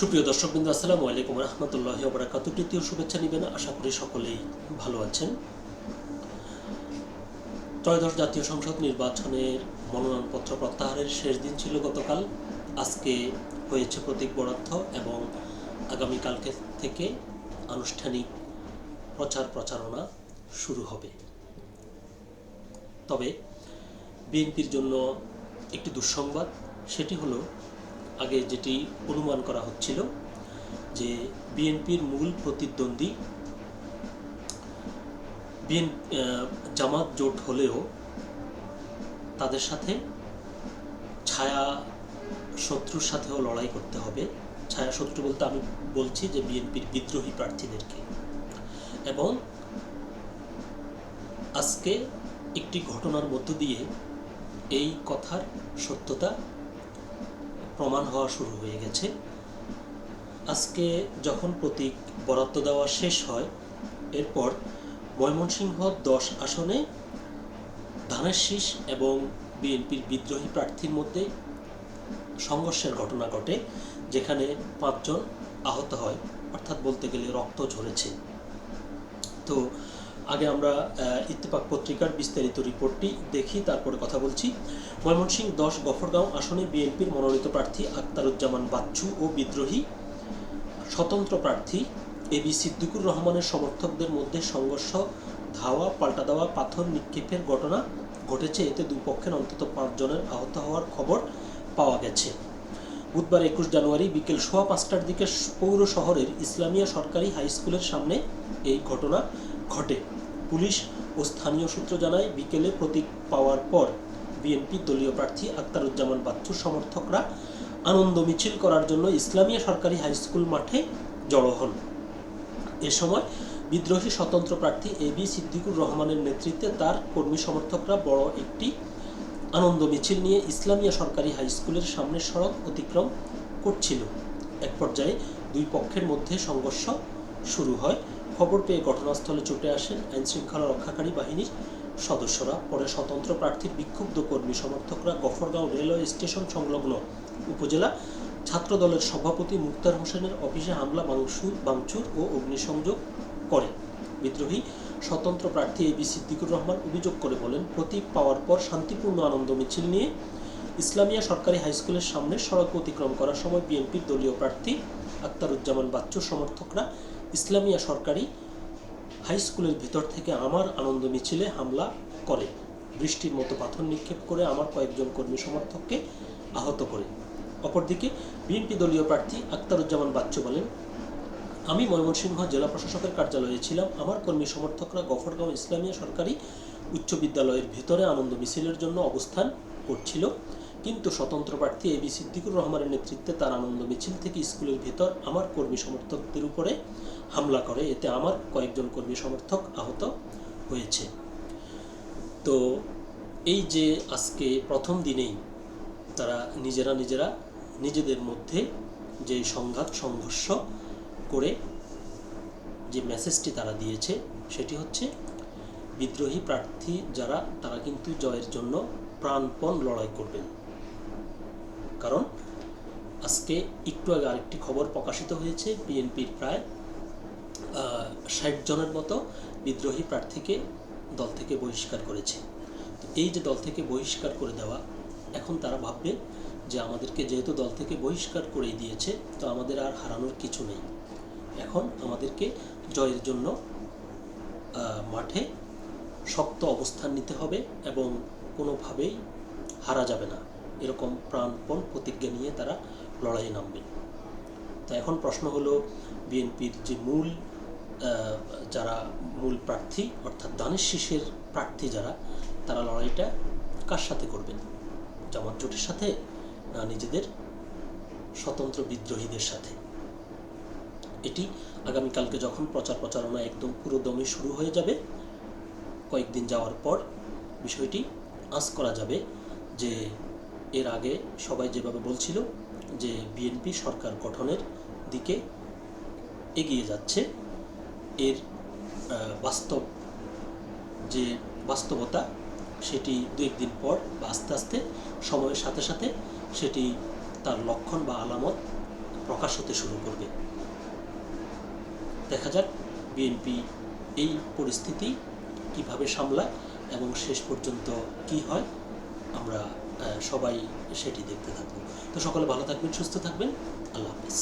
সুপ্রিয় দর্শকবৃন্দ, আসসালামু আলাইকুম রহমতুল্লাহ বরাকাত তৃতীয় শুভেচ্ছা নিবেন আশা করি সকলেই ভালো আছেন। ত্রয়োদশ জাতীয় সংসদ নির্বাচনের মনোনয়নপত্র প্রত্যাহারের শেষ দিন ছিল গতকাল। আজকে হয়েছে প্রতীক বরাদ্দ এবং আগামীকালকে থেকে আনুষ্ঠানিক প্রচার প্রচারণা শুরু হবে। তবে বিএনপির জন্য একটি দুঃসংবাদ, সেটি হলো আগে যেটি অনুমান করা হচ্ছিল যে বিএনপির মূল প্রতিদ্বন্দ্বী বিএন জামাত জোট হলেও তাদের সাথে ছায়া শত্রুর সাথেও লড়াই করতে হবে। ছায়া শত্রু বলতে আমি বলছি যে বিএনপির বিদ্রোহী প্রার্থীদেরকে। এবং আজকে একটি ঘটনার মধ্য দিয়ে এই কথার সত্যতা প্রমাণ হওয়া শুরু হয়ে গেছে। আজকে যখন প্রতীক বরাদ্দ দেওয়া শেষ হয়, এরপর ময়মনসিংহ দশ আসনে ধানের শীষ এবং বিএনপির বিদ্রোহী প্রার্থীর মধ্যে সংঘর্ষের ঘটনা ঘটে, যেখানে পাঁচজন আহত হয়, অর্থাৎ বলতে গেলে রক্ত ঝরেছে। তো আগে আমরা ইত্তেফাক পত্রিকার বিস্তারিত রিপোর্টটি দেখি, তারপরে কথা বলছি। ময়মনসিংহ দশ গফরগাঁও আসনে বিএনপির মনোনীত প্রার্থী আক্তারুজ্জামান বাচ্চু ও বিদ্রোহী স্বতন্ত্র প্রার্থী এ বি সিদ্দিকুর রহমানের সমর্থকদের মধ্যে সংঘর্ষ, ধাওয়া, পাল্টা দেওয়া, পাথর নিক্ষেপের ঘটনা ঘটেছে। এতে দুই পক্ষের অন্তত পাঁচজনের আহত হওয়ার খবর পাওয়া গেছে। বুধবার একুশ জানুয়ারি বিকেল সোয়া পাঁচটার দিকে পৌর শহরের ইসলামিয়া সরকারি হাই স্কুলের সামনে এই ঘটনা ঘটে। পুলিশ ও স্থানীয় সূত্র জানায়, বিকেলে প্রতীক পাওয়ার পর বিএনপি দলীয় প্রার্থী আক্তারুজ্জামান বাচ্চুর সমর্থকরা আনন্দ মিছিল করার জন্য ইসলামিয়া সরকারি হাই স্কুল মাঠে জড়ো হন। এ সময় বিদ্রোহী স্বতন্ত্র প্রার্থী এ বি সিদ্দিকুর রহমানের নেতৃত্বে তার কর্মী সমর্থকরা বড় একটি আনন্দ মিছিল নিয়ে ইসলামিয়া সরকারি হাই স্কুলের সামনের সড়ক অতিক্রম করছিল। এক পর্যায়ে দুই পক্ষের মধ্যে সংঘর্ষ শুরু হয়। খবর পেয়ে ঘটনাস্থলে ছুটে আসেন আইনশৃঙ্খলা রক্ষাকারী বাহিনীর সদস্যরা। পরে স্বতন্ত্র প্রার্থীর বিক্ষুব্ধ কর্মী সমর্থকরা গফরগাঁও রেলওয়ে স্টেশন সংলগ্ন উপজেলা ছাত্র দলের সভাপতি মুক্তার হোসেনের অফিসে হামলা ভাঙচুর ভাঙচুর ও অগ্নিসংযোগ করে। বিদ্রোহী স্বতন্ত্র প্রার্থী এ বি সিদ্দিকুর রহমান অভিযোগ করে বলেন, প্রতীক পাওয়ার পর শান্তিপূর্ণ আনন্দ মিছিল নিয়ে ইসলামিয়া সরকারি হাই স্কুলের সামনে সড়ক অতিক্রম করার সময় বিএনপির দলীয় প্রার্থী আক্তারুজ্জামান বাচ্চুর সমর্থকরা ইসলামিয়া সরকারি হাই স্কুলের ভিতর থেকে আমার আনন্দ মিছিলে হামলা করে। বৃষ্টির মতো পাথর নিক্ষেপ করে আমার কয়েকজন কর্মী সমর্থককে আহত করে। অপরদিকে, বিএনপি দলীয় প্রার্থী আক্তারুজ্জামান বাচ্চু বলেন, আমি ময়মনসিংহ জেলা প্রশাসকের কার্যালয়ে ছিলাম। আমার কর্মী সমর্থকরা গফরগাঁও ইসলামিয়া সরকারি উচ্চ বিদ্যালয়ের ভিতরে আনন্দ মিছিলের জন্য অবস্থান করছিল। কিন্তু স্বতন্ত্র প্রার্থী এ বি সিদ্দিকুর রহমানের নেতৃত্বে তার আনন্দ মিছিল থেকে স্কুলের ভিতর আমার কর্মী সমর্থকদের উপরে হামলা করে। এতে আমার কয়েকজন কর্মী সমর্থক আহত হয়েছে। তো এই যে আজকে প্রথম দিনেই তারা নিজেরা নিজেরা নিজেদের মধ্যে যে সংঘাত, সংঘর্ষ করে যে মেসেজটি তারা দিয়েছে, সেটি হচ্ছে বিদ্রোহী প্রার্থী যারা, তারা কিন্তু জয়ের জন্য প্রাণপণ লড়াই করবেন। কারণ আজকে একটু আগে আরেকটি খবর প্রকাশিত হয়েছে, বিএনপির প্রায় ষাট জনের মতো বিদ্রোহী প্রার্থীকে দল থেকে বহিষ্কার করেছে। তো এই যে দল থেকে বহিষ্কার করে দেওয়া, এখন তারা ভাববে যে আমাদেরকে যেহেতু দল থেকে বহিষ্কার করেই দিয়েছে, তো আমাদের আর হারানোর কিছু নেই। এখন আমাদেরকে জয়ের জন্য মাঠে শক্ত অবস্থান নিতে হবে এবং কোনোভাবেই হারা যাবে না। এরকম প্রাণপণ প্রতিজ্ঞা নিয়ে তারা লড়াইয়ে নামবেন তো এখন প্রশ্ন হলো, বিএনপির যে মূল যারা মূল প্রার্থী, অর্থাৎ দানের শীষের প্রার্থী যারা, তারা লড়াইটা কার সাথে করবেন? জামাত জোটের সাথে না নিজেদের স্বতন্ত্র বিদ্রোহীদের সাথে? এটি আগামীকালকে যখন প্রচার প্রচারণা একদম পুরো দমে শুরু হয়ে যাবে, কয়েকদিন যাওয়ার পর বিষয়টি আঁচ করা যাবে যে এর আগে সবাই যেভাবে বলছিল যে বিএনপি সরকার গঠনের দিকে এগিয়ে যাচ্ছে, এর বাস্তব যে বাস্তবতা সেটি দু একদিন পর বা আস্তে আস্তে সময়ের সাথে সাথে সেটি তার লক্ষণ বা আলামত প্রকাশ হতে শুরু করবে। দেখা যাক বিএনপি এই পরিস্থিতি কীভাবে সামলায় এবং শেষ পর্যন্ত কি হয়, আমরা সবাই সেটি দেখতে থাকব তো সকলে ভালো থাকবেন সুস্থ থাকবেন। আল্লাহ হাফিজ।